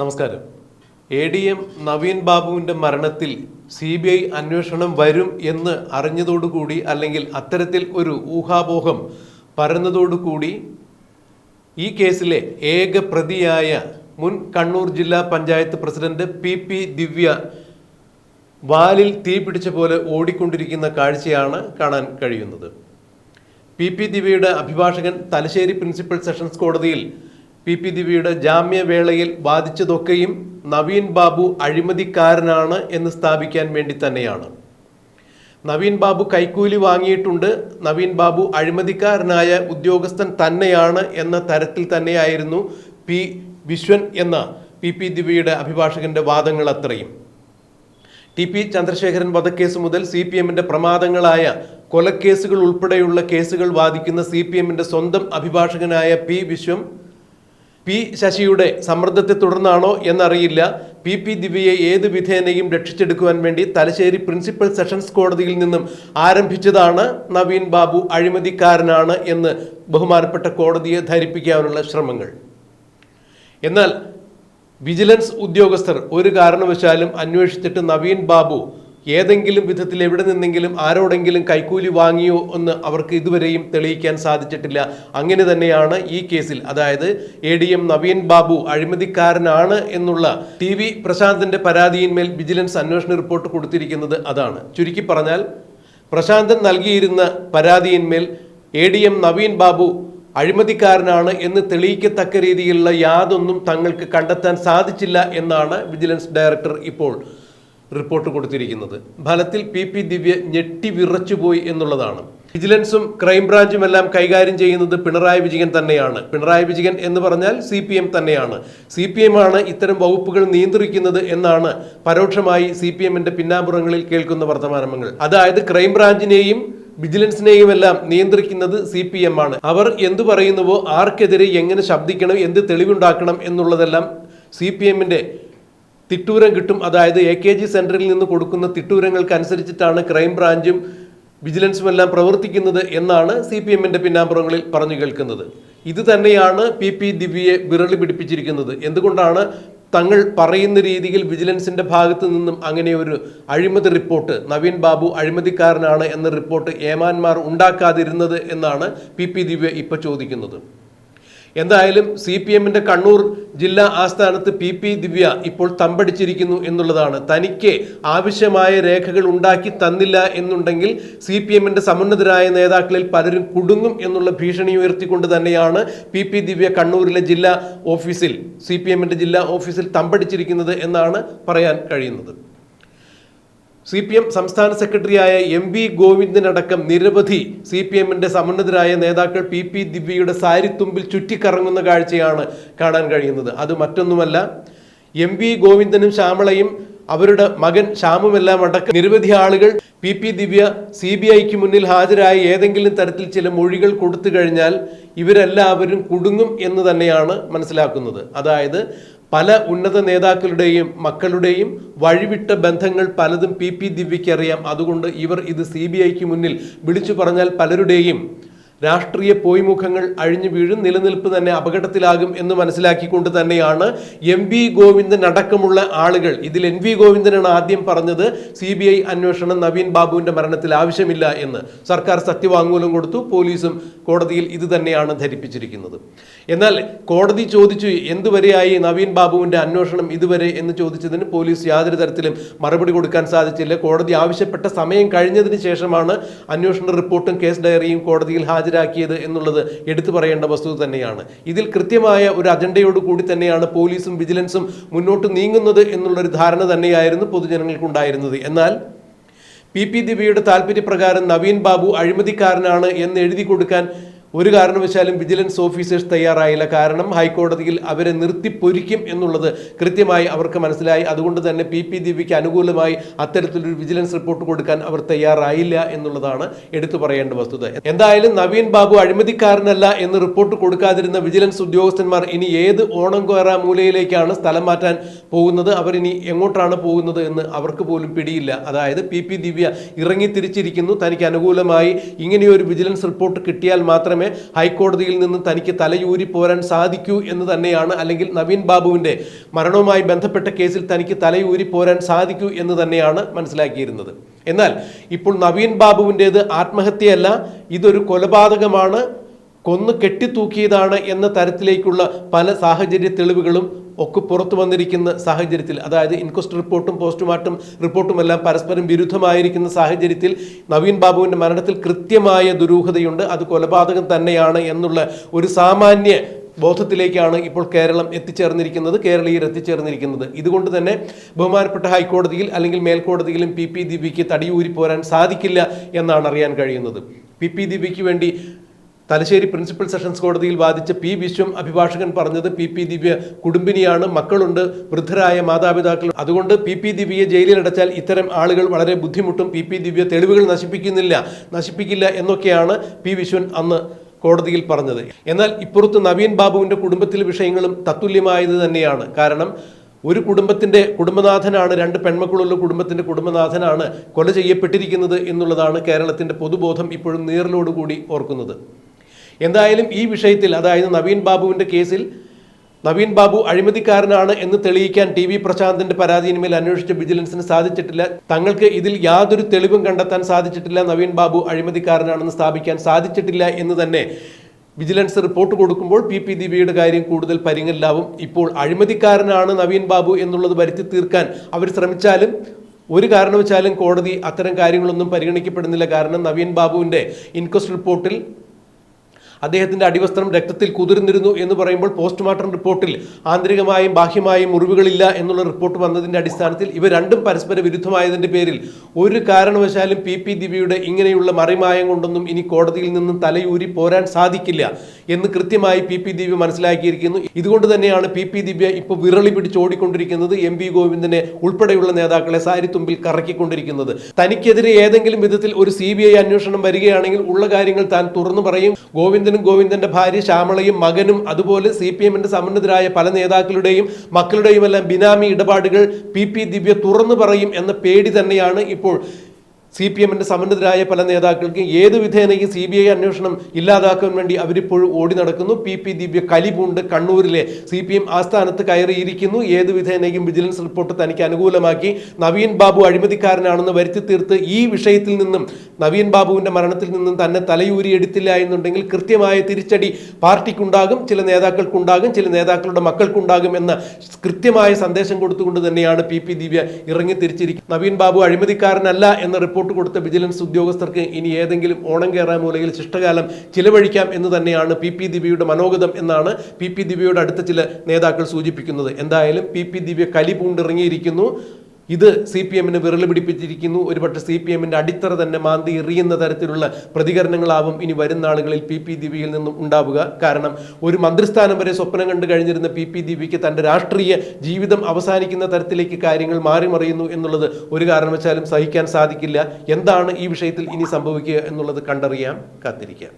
നമസ്കാരം. A D M Naveen ബാബുവിന്റെ മരണത്തിൽ സി ബി ഐ അന്വേഷണം വരും എന്ന് അറിഞ്ഞതോടുകൂടി അല്ലെങ്കിൽ അത്തരത്തിൽ ഒരു ഊഹാപോഹം പരന്നതോടുകൂടി ഈ കേസിലെ ഏക പ്രതിയായ മുൻ കണ്ണൂർ ജില്ലാ panchayat president P P Divya വാലിൽ തീ പിടിച്ച പോലെ ഓടിക്കൊണ്ടിരിക്കുന്ന കാഴ്ചയാണ് കാണാൻ കഴിയുന്നത്. പി പി ദിവ്യയുടെ അഭിഭാഷകൻ തലശ്ശേരി പ്രിൻസിപ്പൽ സെഷൻസ് കോടതിയിൽ പി പി ദിവ്യയുടെ ജാമ്യവേളയിൽ വാദിച്ചതൊക്കെയും നവീൻ ബാബു അഴിമതിക്കാരനാണ് എന്ന് സ്ഥാപിക്കാൻ വേണ്ടി തന്നെയാണ്. നവീൻ ബാബു കൈക്കൂലി വാങ്ങിയിട്ടുണ്ട്. നവീൻ ബാബു അഴിമതിക്കാരനായ ഉദ്യോഗസ്ഥൻ തന്നെയാണ് എന്ന തരത്തിൽ തന്നെയായിരുന്നു പി വിശ്വൻ എന്ന പി പി ദിവ്യയുടെ അഭിഭാഷകന്റെ വാദങ്ങൾ അത്രയും. ടി പി ചന്ദ്രശേഖരൻ വധക്കേസ് മുതൽ സി പി എമ്മിന്റെ പ്രമാദങ്ങളായ കൊലക്കേസുകൾ ഉൾപ്പെടെയുള്ള കേസുകൾ വാദിക്കുന്ന സി പി എമ്മിന്റെ സ്വന്തം അഭിഭാഷകനായ പി വിശ്വം പി ശശിയുടെ സമ്മർദ്ദത്തെ തുടർന്നാണോ എന്നറിയില്ല. പി പി ദിവ്യയെ ഏത് വിധേനയും രക്ഷിച്ചെടുക്കുവാൻ വേണ്ടി തലശ്ശേരി പ്രിൻസിപ്പൽ സെഷൻസ് കോടതിയിൽ നിന്നും ആരംഭിച്ചതാണ് നവീൻ ബാബു അഴിമതിക്കാരനാണ് എന്ന് ബഹുമാനപ്പെട്ട കോടതിയെ ധരിപ്പിക്കാനുള്ള ശ്രമങ്ങൾ. എന്നാൽ വിജിലൻസ് ഉദ്യോഗസ്ഥർ ഒരു കാരണവശാലും അന്വേഷിച്ചിട്ട് നവീൻ ബാബു ഏതെങ്കിലും വിധത്തിൽ എവിടെ നിന്നെങ്കിലും ആരോടെങ്കിലും കൈക്കൂലി വാങ്ങിയോ എന്ന് അവർക്ക് ഇതുവരെയും തെളിയിക്കാൻ സാധിച്ചിട്ടില്ല. അങ്ങനെ തന്നെയാണ് ഈ കേസിൽ. അതായത് A D M Naveen Babu അഴിമതിക്കാരനാണ് എന്നുള്ള ടി വി പ്രശാന്തിന്റെ പരാതിയിന്മേൽ വിജിലൻസ് അന്വേഷണ റിപ്പോർട്ട് കൊടുത്തിരിക്കുന്നത് അതാണ്. ചുരുക്കി പറഞ്ഞാൽ പ്രശാന്തൻ നൽകിയിരുന്ന പരാതിയിന്മേൽ A D M Naveen Babu അഴിമതിക്കാരനാണ് എന്ന് തെളിയിക്കത്തക്ക രീതിയിലുള്ള യാതൊന്നും തങ്ങൾക്ക് കണ്ടെത്താൻ സാധിച്ചില്ല എന്നാണ് വിജിലൻസ് ഡയറക്ടർ ഇപ്പോൾ റിപ്പോർട്ട് കൊടുത്തിരിക്കുന്നത്. ഫലത്തിൽ പി പി ദിവ്യ ഞെട്ടി വിറച്ചുപോയി എന്നുള്ളതാണ്. വിജിലൻസും ക്രൈംബ്രാഞ്ചും എല്ലാം കൈകാര്യം ചെയ്യുന്നത് പിണറായി വിജയൻ തന്നെയാണ്. പിണറായി വിജയൻ എന്ന് പറഞ്ഞാൽ സി പി എം തന്നെയാണ്. സി പി എം ആണ് ഇത്തരം വകുപ്പുകൾ നിയന്ത്രിക്കുന്നത് എന്നാണ് പരോക്ഷമായി സി പി എമ്മിന്റെ പിന്നാമ്പുറങ്ങളിൽ കേൾക്കുന്ന വർത്തമാനങ്ങൾ. അതായത് ക്രൈംബ്രാഞ്ചിനെയും വിജിലൻസിനെയും എല്ലാം നിയന്ത്രിക്കുന്നത് സി പി എം ആണ്. അവർ എന്തു പറയുന്നുവോ ആർക്കെതിരെ എങ്ങനെ ശബ്ദിക്കണം എന്ത് തെളിവുണ്ടാക്കണം എന്നുള്ളതെല്ലാം സി പി എമ്മിന്റെ തിട്ടൂരം കിട്ടും. അതായത് എ കെ ജി സെന്ററിൽ നിന്ന് കൊടുക്കുന്ന തിട്ടൂരങ്ങൾക്ക് അനുസരിച്ചിട്ടാണ് ക്രൈംബ്രാഞ്ചും വിജിലൻസും എല്ലാം പ്രവർത്തിക്കുന്നത് എന്നാണ് സി പി എമ്മിന്റെ പിന്നാമ്പുറങ്ങളിൽ പറഞ്ഞു കേൾക്കുന്നത്. ഇത് തന്നെയാണ് പി പി ദിവ്യയെ വിരളി പിടിപ്പിച്ചിരിക്കുന്നത്. എന്തുകൊണ്ടാണ് തങ്ങൾ പറയുന്ന രീതിയിൽ വിജിലൻസിന്റെ ഭാഗത്ത് നിന്നും അങ്ങനെ ഒരു അഴിമതി റിപ്പോർട്ട് നവീൻ ബാബു അഴിമതിക്കാരനാണ് എന്ന റിപ്പോർട്ട് ഏമാന്മാർ ഉണ്ടാക്കാതിരുന്നത് എന്നാണ് പി പി ദിവ്യ ഇപ്പോൾ ചോദിക്കുന്നത്. എന്തായാലും സി പി എമ്മിന്റെ കണ്ണൂർ ജില്ലാ ആസ്ഥാനത്ത് പി പി ദിവ്യ ഇപ്പോൾ തമ്പടിച്ചിരിക്കുന്നു എന്നുള്ളതാണ്. തനിക്ക് ആവശ്യമായ രേഖകൾ ഉണ്ടാക്കി തന്നില്ല എന്നുണ്ടെങ്കിൽ സി പി എമ്മിന്റെ സമുന്നതരായ നേതാക്കളിൽ പലരും കുടുങ്ങും എന്നുള്ള ഭീഷണി ഉയർത്തിക്കൊണ്ട് തന്നെയാണ് പി പി ദിവ്യ കണ്ണൂരിലെ ജില്ലാ ഓഫീസിൽ സി പി എമ്മിന്റെ ജില്ലാ ഓഫീസിൽ തമ്പടിച്ചിരിക്കുന്നത് എന്നാണ് പറയാൻ കഴിയുന്നത്. സി പി എം സംസ്ഥാന സെക്രട്ടറിയായ എം വി ഗോവിന്ദനടക്കം നിരവധി സി പി എമ്മിന്റെ സമുന്നതരായ നേതാക്കൾ പി പി ദിവ്യയുടെ സാരിത്തുമ്പിൽ ചുറ്റിക്കറങ്ങുന്ന കാഴ്ചയാണ് കാണാൻ കഴിയുന്നത്. അത് മറ്റൊന്നുമല്ല എം വി ഗോവിന്ദനും ശ്യാമളയും അവരുടെ മകൻ ശ്യാമുമെല്ലാം അടക്കം നിരവധി ആളുകൾ P P Divya C B ഐക്ക് മുന്നിൽ ഹാജരായി ഏതെങ്കിലും തരത്തിൽ ചില മൊഴികൾ കൊടുത്തു കഴിഞ്ഞാൽ ഇവരെല്ലാവരും കുടുങ്ങും എന്ന് തന്നെയാണ് മനസ്സിലാക്കുന്നത്. അതായത് പല ഉന്നത നേതാക്കളുടെയും മക്കളുടെയും വഴിവിട്ട ബന്ധങ്ങൾ പലതും പി പി ദിവ്യയ്ക്ക് അറിയാം. അതുകൊണ്ട് ഇവർ ഇത് സി ബി ഐക്ക് മുന്നിൽ വിളിച്ചു പറഞ്ഞാൽ പലരുടെയും രാഷ്ട്രീയ പോയിമുഖങ്ങൾ അഴിഞ്ഞു വീഴും നിലനിൽപ്പ് തന്നെ അപകടത്തിലാകും എന്ന് മനസ്സിലാക്കിക്കൊണ്ട് തന്നെയാണ് എം വി ഗോവിന്ദൻ അടക്കമുള്ള ആളുകൾ. ഇതിൽ എൻ വി ഗോവിന്ദനാണ് ആദ്യം പറഞ്ഞത് സി ബി ഐ അന്വേഷണം നവീൻ ബാബുവിന്റെ മരണത്തിൽ ആവശ്യമില്ല എന്ന്. സർക്കാർ സത്യവാങ്മൂലം കൊടുത്തു പോലീസും കോടതിയിൽ ഇത് തന്നെയാണ് ധരിപ്പിച്ചിരിക്കുന്നത്. എന്നാൽ കോടതി ചോദിച്ചു എന്തുവരെയായി നവീൻ ബാബുവിന്റെ അന്വേഷണം ഇതുവരെ? എന്ന് ചോദിച്ചതിന് പോലീസ് യാതൊരു തരത്തിലും മറുപടി കൊടുക്കാൻ സാധിച്ചില്ല. കോടതി ആവശ്യപ്പെട്ട സമയം കഴിഞ്ഞതിന് ശേഷമാണ് അന്വേഷണ റിപ്പോർട്ടും കേസ് ഡയറിയും കോടതിയിൽ ഹാജരാക്കിയത് എന്നുള്ളത് എടുത്തു പറയേണ്ട വസ്തുത തന്നെയാണ്. ഇതിൽ കൃത്യമായ ഒരു അജണ്ടയോട് കൂടി തന്നെയാണ് പോലീസും വിജിലൻസും മുന്നോട്ട് നീങ്ങുന്നത് എന്നുള്ളൊരു ധാരണ തന്നെയായിരുന്നു പൊതുജനങ്ങൾക്കുണ്ടായിരുന്നത്. എന്നാൽ പി പി ദിവ്യയുടെ താല്പര്യപ്രകാരം നവീൻ ബാബു അഴിമതിക്കാരനാണ് എന്ന് എഴുതി കൊടുക്കാൻ ഒരു കാരണവശാലും വിജിലൻസ് ഓഫീസേഴ്സ് തയ്യാറായില്ല. കാരണം ഹൈക്കോടതിയിൽ അവരെ നിർത്തിപ്പൊരിക്കും എന്നുള്ളത് കൃത്യമായി അവർക്ക് മനസ്സിലായി. അതുകൊണ്ട് തന്നെ പി പി ദിവ്യയ്ക്ക് അനുകൂലമായി അത്തരത്തിലൊരു വിജിലൻസ് റിപ്പോർട്ട് കൊടുക്കാൻ അവർ തയ്യാറായില്ല എന്നുള്ളതാണ് എടുത്തു പറയേണ്ട വസ്തുത. എന്തായാലും നവീൻ ബാബു അഴിമതിക്കാരനല്ല എന്ന് റിപ്പോർട്ട് കൊടുക്കാതിരുന്ന വിജിലൻസ് ഉദ്യോഗസ്ഥന്മാർ ഇനി ഏത് ഓണം കോറ മൂലയിലേക്കാണ് സ്ഥലം മാറ്റാൻ പോകുന്നത്? അവരിനി എങ്ങോട്ടാണ് പോകുന്നത് എന്ന് അവർക്ക് പോലും പിടിയില്ല. അതായത് പി പി ദിവ്യ ഇറങ്ങി തിരിച്ചിരിക്കുന്നു തനിക്ക് അനുകൂലമായി ഇങ്ങനെയൊരു വിജിലൻസ് റിപ്പോർട്ട് കിട്ടിയാൽ മാത്രമേ മാത്രമേ ഹൈക്കോടതിയിൽ നിന്ന് തനിക്ക് തലയൂരി പോരാൻ സാധിക്കൂ എന്ന് തന്നെയാണ് അല്ലെങ്കിൽ നവീൻ ബാബുവിന്റെ മരണവുമായി ബന്ധപ്പെട്ട കേസിൽ തനിക്ക് തലയൂരി പോരാൻ സാധിക്കൂ എന്ന് തന്നെയാണ് മനസ്സിലാക്കിയിരുന്നത്. എന്നാൽ ഇപ്പോൾ നവീൻ ബാബുവിന്റേത് ആത്മഹത്യയല്ല ഇതൊരു കൊലപാതകമാണ് കൊന്നു കെട്ടിത്തൂക്കിയതാണ് എന്ന തരത്തിലേക്കുള്ള പല സാഹചര്യ തെളിവുകളും ഒക്കെ പുറത്തു വന്നിരിക്കുന്ന സാഹചര്യത്തിൽ അതായത് ഇൻക്വസ്റ്റ് റിപ്പോർട്ടും പോസ്റ്റ്മോർട്ടം റിപ്പോർട്ടും എല്ലാം പരസ്പരം വിരുദ്ധമായിരിക്കുന്ന സാഹചര്യത്തിൽ നവീൻ ബാബുവിന്റെ മരണത്തിൽ കൃത്യമായ ദുരൂഹതയുണ്ട്. അത് കൊലപാതകം തന്നെയാണ് എന്നുള്ള ഒരു സാമാന്യ ബോധത്തിലേക്കാണ് ഇപ്പോൾ കേരളം എത്തിച്ചേർന്നിരിക്കുന്നത് കേരളീയർ എത്തിച്ചേർന്നിരിക്കുന്നത്. ഇതുകൊണ്ട് തന്നെ ബഹുമാനപ്പെട്ട ഹൈക്കോടതിയിൽ അല്ലെങ്കിൽ മേൽക്കോടതിയിലും പി പി ദീപിക്ക് തടിയൂരി പോരാൻ സാധിക്കില്ല എന്നാണ് അറിയാൻ കഴിയുന്നത്. പി പി ദീപിക്ക് വേണ്ടി തലശ്ശേരി പ്രിൻസിപ്പൽ സെഷൻസ് കോടതിയിൽ വാദിച്ച പി വിശ്വം അഭിഭാഷകൻ പറഞ്ഞത് പി പി ദിവ്യ കുടുംബിനിയാണ് മക്കളുണ്ട് വൃദ്ധരായ മാതാപിതാക്കൾ. അതുകൊണ്ട് പി പി ദിവ്യയെ ജയിലിലടച്ചാൽ ഇത്തരം ആളുകൾ വളരെ ബുദ്ധിമുട്ടും പി പി ദിവ്യ തെളിവുകൾ നശിപ്പിക്കുന്നില്ല നശിപ്പിക്കില്ല എന്നൊക്കെയാണ് പി വിശ്വൻ അന്ന് കോടതിയിൽ പറഞ്ഞത്. എന്നാൽ ഇപ്പുറത്ത് നവീൻ ബാബുവിന്റെ കുടുംബത്തിലെ വിഷയങ്ങളും തത്തുല്യമായത് തന്നെയാണ്. കാരണം ഒരു കുടുംബത്തിന്റെ കുടുംബനാഥനാണ് രണ്ട് പെൺമക്കളുള്ള കുടുംബത്തിന്റെ കുടുംബനാഥനാണ് കൊല ചെയ്യപ്പെട്ടിരിക്കുന്നത് എന്നുള്ളതാണ് കേരളത്തിന്റെ പൊതുബോധം ഇപ്പോഴും നീറിലോടുകൂടി ഓർക്കുന്നത്. എന്തായാലും ഈ വിഷയത്തിൽ അതായത് നവീൻ ബാബുവിന്റെ കേസിൽ നവീൻ ബാബു അഴിമതിക്കാരനാണ് എന്ന് തെളിയിക്കാൻ ടി വി പ്രശാന്തിന്റെ പരാതിയിന്മേൽ അന്വേഷിച്ച വിജിലൻസിന് സാധിച്ചിട്ടില്ല. തങ്ങൾക്ക് ഇതിൽ യാതൊരു തെളിവും കണ്ടെത്താൻ സാധിച്ചിട്ടില്ല. നവീൻ ബാബു അഴിമതിക്കാരനാണെന്ന് സ്ഥാപിക്കാൻ സാധിച്ചിട്ടില്ല എന്ന് തന്നെ വിജിലൻസ് റിപ്പോർട്ട് കൊടുക്കുമ്പോൾ പി പി ദിവിയുടെ കാര്യം കൂടുതൽ പരിങ്ങല്ലാവും ഇപ്പോൾ അഴിമതിക്കാരനാണ് നവീൻ ബാബു എന്നുള്ളത് വരുത്തി തീർക്കാൻ അവർ ശ്രമിച്ചാലും ഒരു കാരണവശാലും കോടതി അത്തരം കാര്യങ്ങളൊന്നും പരിഗണിക്കപ്പെടുന്നില്ല. കാരണം നവീൻ ബാബുവിന്റെ ഇൻക്വസ്റ്റ് റിപ്പോർട്ടിൽ അദ്ദേഹത്തിന്റെ അടിവസ്ത്രം രക്തത്തിൽ കുതിർന്നിരുന്നു എന്ന് പറയുമ്പോൾ പോസ്റ്റ്മോർട്ടം റിപ്പോർട്ടിൽ ആന്തരികമായും ബാഹ്യമായും മുറിവുകളില്ല എന്നുള്ള റിപ്പോർട്ട് വന്നതിന്റെ അടിസ്ഥാനത്തിൽ ഇവ രണ്ടും പരസ്പര വിരുദ്ധമായതിന്റെ പേരിൽ ഒരു കാരണവശാലും പി പി ദിവ്യയുടെ ഇങ്ങനെയുള്ള മറിമായം കൊണ്ടൊന്നും ഇനി കോടതിയിൽ നിന്നും തലയൂരി പോരാൻ സാധിക്കില്ല എന്ന് കൃത്യമായി പി പി ദിവ്യ മനസ്സിലാക്കിയിരിക്കുന്നു. ഇതുകൊണ്ട് തന്നെയാണ് പി പി ദിവ്യ ഇപ്പോൾ വിരളി പിടിച്ചോടിക്കൊണ്ടിരിക്കുന്നത് എം വി ഗോവിന്ദനെ ഉൾപ്പെടെയുള്ള നേതാക്കളെ സാരിത്തുമ്പിൽ കറക്കിക്കൊണ്ടിരിക്കുന്നത്. തനിക്കെതിരെ ഏതെങ്കിലും വിധത്തിൽ ഒരു സി ബി ഐ അന്വേഷണം വരികയാണെങ്കിൽ ഉള്ള കാര്യങ്ങൾ താൻ തുറന്നു പറയും. ഗോവിന്ദനും ഗോവിന്ദന്റെ ഭാര്യ ശ്യാമളയും മകനും അതുപോലെ സി പി എമ്മിന്റെ സമ്മന്നതരായ പല നേതാക്കളുടെയും മക്കളുടെയും എല്ലാം ബിനാമി ഇടപാടുകൾ പി പി ദിവ്യ തുറന്നു പറയും എന്ന പേടി തന്നെയാണ് ഇപ്പോൾ സി പി എമ്മിന്റെ സമന്നതരായ പല നേതാക്കൾക്ക് ഏത് വിധേനയും സി ബി ഐ അന്വേഷണം ഇല്ലാതാക്കാൻ വേണ്ടി അവരിപ്പോഴും ഓടി നടക്കുന്നു. പി പി ദിവ്യ കലിപൂണ്ട് കണ്ണൂരിലെ സി പി എം ആസ്ഥാനത്ത് കയറിയിരിക്കുന്നു. ഏത് വിധേനയും വിജിലൻസ് റിപ്പോർട്ട് തനിക്ക് അനുകൂലമാക്കി. നവീൻ ബാബു അഴിമതിക്കാരനാണെന്ന് വരുത്തി തീർത്ത് ഈ വിഷയത്തിൽ നിന്നും നവീൻ ബാബുവിന്റെ മരണത്തിൽ നിന്നും തന്നെ തലയൂരി എടുത്തില്ല എന്നുണ്ടെങ്കിൽ കൃത്യമായ തിരിച്ചടി പാർട്ടിക്കുണ്ടാകും ചില നേതാക്കൾക്കുണ്ടാകും ചില നേതാക്കളുടെ മക്കൾക്കുണ്ടാകും എന്ന കൃത്യമായ സന്ദേശം കൊടുത്തുകൊണ്ട് തന്നെയാണ് പി പി ദിവ്യ ഇറങ്ങി തിരിച്ചിരിക്കുന്നത് നവീൻ ബാബു അഴിമതിക്കാരനല്ല എന്ന റിപ്പോർട്ട് കൊടുത്ത വിജിലൻസ് ഉദ്യോഗസ്ഥർക്ക് ഇനി ഏതെങ്കിലും ഓണം കയറാൻ മൂലയിൽ ശിഷ്ടകാലം ചിലവഴിക്കാം എന്ന് തന്നെയാണ് പി പി ദിവ്യയുടെ മനോഗതം എന്നാണ് പി പി ദിവ്യയുടെ അടുത്ത ചില നേതാക്കൾ സൂചിപ്പിക്കുന്നത്. എന്തായാലും പി പി ദിവ്യ കലി പൂണ്ടിറങ്ങിയിരിക്കുന്നു. ഇത് സി പി എമ്മിന് വിരൽ പിടിപ്പിച്ചിരിക്കുന്നു. ഒരുപക്ഷെ സി പി എമ്മിന്റെ അടിത്തറ തന്നെ മാന്തി എറിയുന്ന തരത്തിലുള്ള പ്രതികരണങ്ങളാവും ഇനി വരുന്ന ആളുകളിൽ പി പി ദീപികയിൽ നിന്നും ഉണ്ടാവുക. കാരണം ഒരു മന്ത്രിസ്ഥാനം വരെ സ്വപ്നം കണ്ടു കഴിഞ്ഞിരുന്ന പി പി ദീപിക്ക് തന്റെ രാഷ്ട്രീയ ജീവിതം അവസാനിക്കുന്ന തരത്തിലേക്ക് കാര്യങ്ങൾ മാറി മറിയുന്നു എന്നുള്ളത് ഒരു കാരണവശാലും സഹിക്കാൻ സാധിക്കില്ല. എന്താണ് ഈ വിഷയത്തിൽ ഇനി സംഭവിക്കുക എന്നുള്ളത് കണ്ടറിയാം. കാത്തിരിക്കാം.